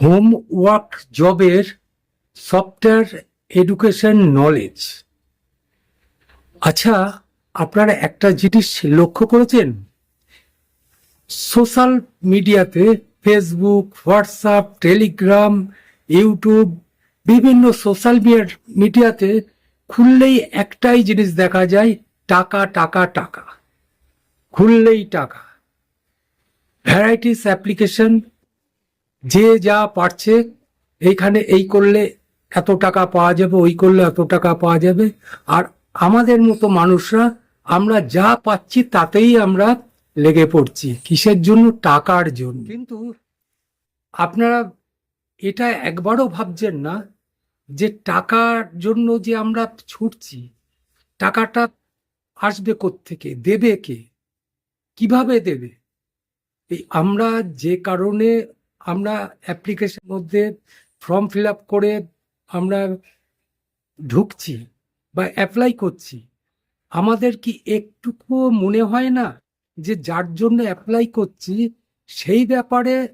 Home work জবের software education knowledge. আচ্ছা আপনারা একটা জিনিস লক্ষ্য করেছেন? সোশ্যাল মিডিয়াতে ফেসবুক, হোয়াটসঅ্যাপ, টেলিগ্রাম, ইউটিউব বিভিন্ন সোশ্যাল মিডিয়াতে খুললেই একটাই জিনিস দেখা যায়, টাকা টাকা টাকা। খুললেই টাকা। ভ্যারাইটিস অ্যাপ্লিকেশন যে যা পারছে, এইখানে এই করলে এত টাকা পাওয়া যাবে, ওই করলে এত টাকা পাওয়া যাবে। আর আমাদের মতো মানুষরা, আমরা যা পাচ্ছি তাতেই আমরা লেগে পড়ছি। কিসের জন্য? টাকার জন্য। কিন্তু আপনারা এটা একবারও ভাবছেন না যে টাকার জন্য যে আমরা ছুটছি, টাকাটা আসবে থেকে দেবে কে? কীভাবে দেবে? এই আমরা যে কারণে আমরা অ্যাপ্লিকেশন মধ্যে ফর্ম ফিল আপ করে আমরা ঢুকছি বা অ্যাপ্লাই করছি। আমাদের কি একটুকু মনে হয় না যে যার জন্য অ্যাপ্লাই করছি, সেই ব্যাপারে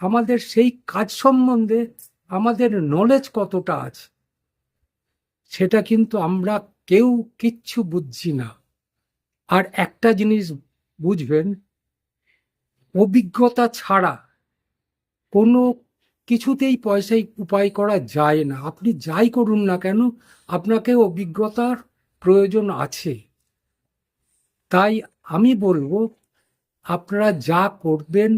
আমাদের সেই কাজ সম্বন্ধে আমাদের নলেজ কতটা আছে? সেটা কিন্তু আমরা কেউ কিচ্ছু বুঝছি না। আর একটা জিনিস বুঝবেন, অভিজ্ঞতা ছাড়া কোনো কিছুতেই পয়সাই উপায় করা যায় না। আপনি যাই করুন না কেন আপনাকে অভিজ্ঞতার প্রয়োজন আছে। তাই আমি বলব, আপনারা যা করবেন,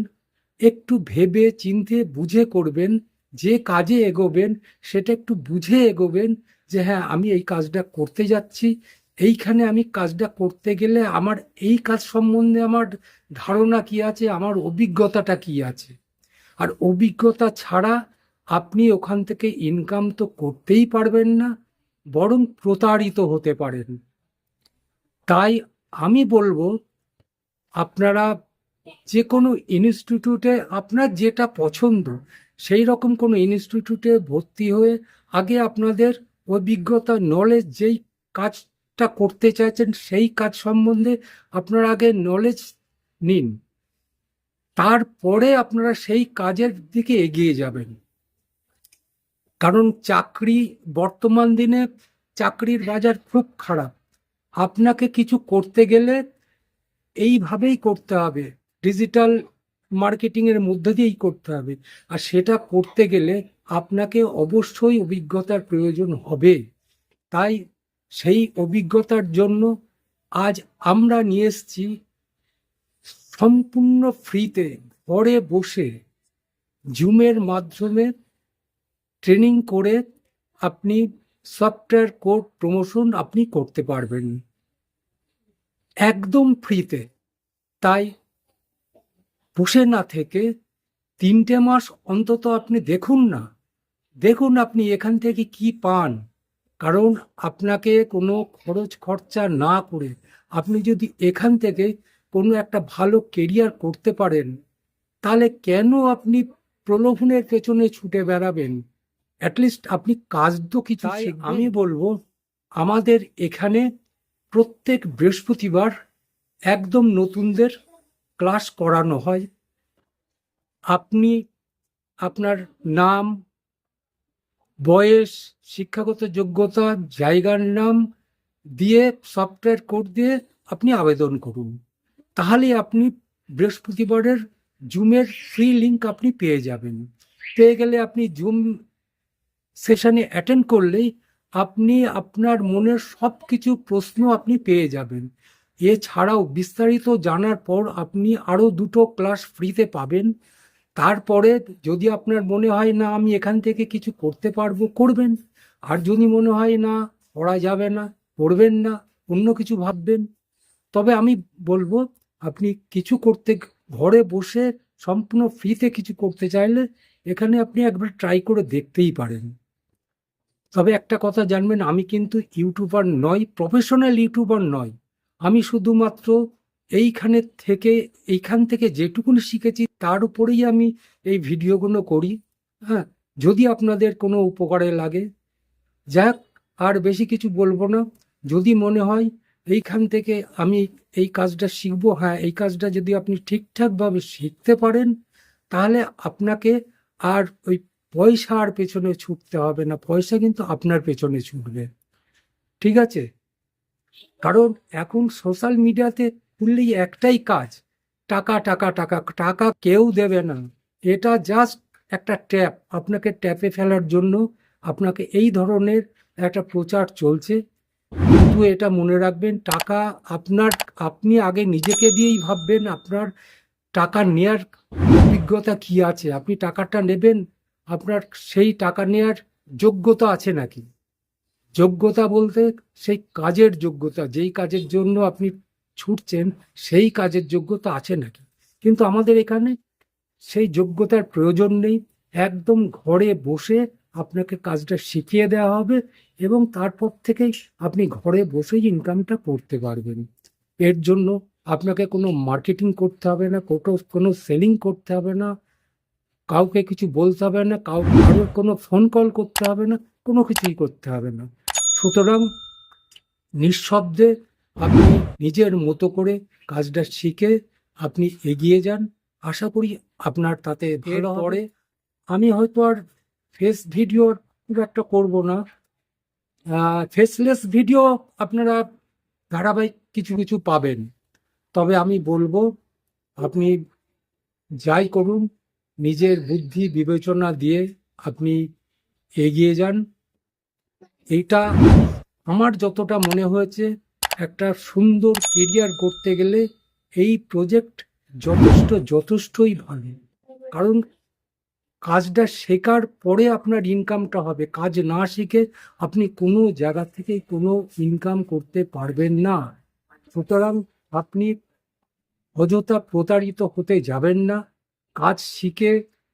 একটু ভেবে চিনতে বুঝে করবেন, যে কাজে এগোবেন সেটা একটু বুঝে এগোবেন যে হ্যাঁ আমি এই কাজটা করতে যাচ্ছি। এইখানে আমি কাজটা করতে গেলে আমার এই কাজ সম্বন্ধে আমার ধারণা কি আছে, আমার অভিজ্ঞতাটা কি আছে? আর অভিজ্ঞতা ছাড়া আপনি ওখান থেকে ইনকাম তো করতেই পারবেন না, বরং প্রতারিত হতে পারেন। তাই আমি বলব, আপনারা যে কোনো ইনস্টিটিউটে আপনার যেটা পছন্দ, সেই রকম কোনো ইনস্টিটিউটে ভর্তি হয়ে আগে আপনাদের অভিজ্ঞতা নলেজ যেই কাজটা করতে চাইছেন, সেই কাজ সম্বন্ধে আপনারা আগে নলেজ নিন। তারপরে আপনারা সেই কাজের দিকে এগিয়ে যাবেন। কারণ চাকরি বর্তমান দিনে চাকরির বাজার খুব খারাপ। আপনাকে কিছু করতে গেলে এইভাবেই করতে হবে। ডিজিটাল মার্কেটিংয়ের মধ্যে দিয়েই করতে হবে। আর সেটা করতে গেলে আপনাকে অবশ্যই অভিজ্ঞতার প্রয়োজন হবে। তাই সেই অভিজ্ঞতার জন্য আজ আমরা নিয়ে এসছি সম্পূর্ণ ফ্রিতে ঘরে বসে জুমের মাধ্যমে ট্রেনিং করে আপনি সফটওয়্যার কোড প্রমোশন আপনি করতে পারবেন। একদম ফ্রিতে। তাই বসে না থেকে তিনটে মাস অন্তত আপনি দেখুন না। দেখুন আপনি এখান থেকে কি পান। কারণ আপনাকে কোনো খরচ খরচা না করে আপনি যদি এখান থেকে কোনো একটা ভালো কেরিয়ার করতে পারেন তাহলে কেন আপনি প্রলোভনের পেছনে ছুটে বেড়াবেন? অ্যাটলিস্ট আপনি কাজ তো কিছু আমি বলব আমাদের এখানে প্রত্যেক বৃহস্পতিবার একদম নতুনদের ক্লাস করানো হয়। আপনি আপনার নাম বয়স শিক্ষাগত যোগ্যতা জায়গার নাম দিয়ে সফটওয়্যার কোড দিয়ে আপনি আবেদন করুন। তাহলে আপনি বৃহস্পতিবারের জুমের ফ্রি লিঙ্ক আপনি পেয়ে যাবেন। পেয়ে গেলে আপনি জুম সেশনে অ্যাটেন্ড করলেই আপনি আপনার মনের সব কিছু প্রশ্ন আপনি পেয়ে যাবেন। এছাড়াও বিস্তারিত জানার পর আপনি আরও দুটো ক্লাস ফ্রিতে পাবেন। তারপরে যদি আপনার মনে হয়, না, আমি এখান থেকে কিছু করতে পারব, করবেন। আর যদি মনে হয়, না পড়া যাবে না পড়বেন না, অন্য কিছু ভাববেন। তবে আমি বলব আপনি কিছু করতে ঘরে বসে সম্পূর্ণ ফ্রিতে কিছু করতে চাইলে এখানে আপনি একবার ট্রাই করে দেখতেই পারেন। তবে একটা কথা জানবেন, আমি কিন্তু ইউটিউবার নই প্রফেশনাল ইউটিউবার নয় আমি শুধুমাত্র এইখানে থেকে, এইখান থেকে যেটুকুনি শিখেছি, তার উপরেই আমি এই ভিডিওগুলো করি। হ্যাঁ যদি আপনাদের কোনো উপকারে লাগে। যাক, আর বেশি কিছু বলব না। যদি মনে হয় এইখান থেকে আমি এই কাজটা শিখব। হ্যাঁ এই কাজটা যদি আপনি ঠিকঠাকভাবে শিখতে পারেন, তাহলে আপনাকে আর ওই পয়সার পেছনে ছুটতে হবে না। পয়সা কিন্তু আপনার পেছনে ছুটবে। ঠিক আছে? কারণ এখন সোশ্যাল মিডিয়াতে খুললেই একটাই কাজ, টাকা টাকা টাকা টাকা কেউ দেবে না। এটা জাস্ট একটা ট্যাপ। আপনাকে ট্যাপে ফেলার জন্য আপনাকে এই ধরনের একটা প্রচার চলছে। কিন্তু এটা মনে রাখবেন, টাকা আপনার, আপনি আগে নিজেকে দিয়েই ভাববেন আপনার টাকা নেয়ার অভিজ্ঞতা কি আছে। আপনি টাকাটা নেবেন, আপনার সেই টাকা নেয়ার যোগ্যতা আছে নাকি? যোগ্যতা বলতে সেই কাজের যোগ্যতা, যেই কাজের জন্য আপনি ছুটছেন, সেই কাজের যোগ্যতা আছে নাকি? কিন্তু আমাদের এখানে সেই যোগ্যতার প্রয়োজন নেই। একদম ঘরে বসে আপনাকে কাজটা শিখিয়ে দেওয়া হবে এবং তারপর থেকেই আপনি ঘরে বসেই ইনকামটা করতে পারবেন। এর জন্য আপনাকে কোনো মার্কেটিং করতে হবে না কোনো কোনো সেলিং করতে হবে না কাউকে কিছু বলতে হবে না কাউকে কোনো ফোন কল করতে হবে না কোনো কিছুই করতে হবে না। সুতরাং নিঃশব্দে আপনি নিজের মতো করে কাজটা শিখে আপনি এগিয়ে যান। আশা করি আপনার তাতে ভালো পরে আমি হয়তো আর ফেস ভিডিও খুব একটা করব না। ফেসলেস ভিডিও আপনারা ধারাবাহিক কিছু কিছু পাবেন। তবে আমি বলব, আপনি যাই করুন, নিজের বুদ্ধি বিবেচনা দিয়ে আপনি এগিয়ে যান। এইটা আমার যতটা মনে হয়েছে, একটা সুন্দর কেরিয়ার করতে গেলে এই প্রজেক্ট যথেষ্ট, যথেষ্টই ভালো। কারণ কাজটা শেখার পরে আপনার ইনকামটা হবে। কাজ না শিখে আপনি কোনো জায়গা থেকে কোনো ইনকাম করতে পারবেন না। সুতরাং আপনি অযথা প্রতারিত হতে যাবেন না। কাজ শিখে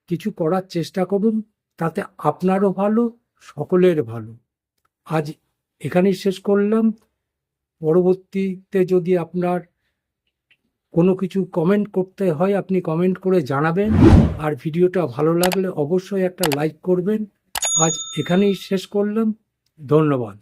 কিছু করার চেষ্টা করুন, তাতে আপনারও ভালো, সকলের ভালো। আজ এখানেই শেষ করলাম। পরবর্তীতে যদি আপনার কোনো কিছু কমেন্ট করতে হয়, আপনি কমেন্ট করে জানাবেন। আর ভিডিওটা ভালো লাগলে অবশ্যই একটা লাইক করবেন। আজ এখানেই শেষ করলাম। ধন্যবাদ।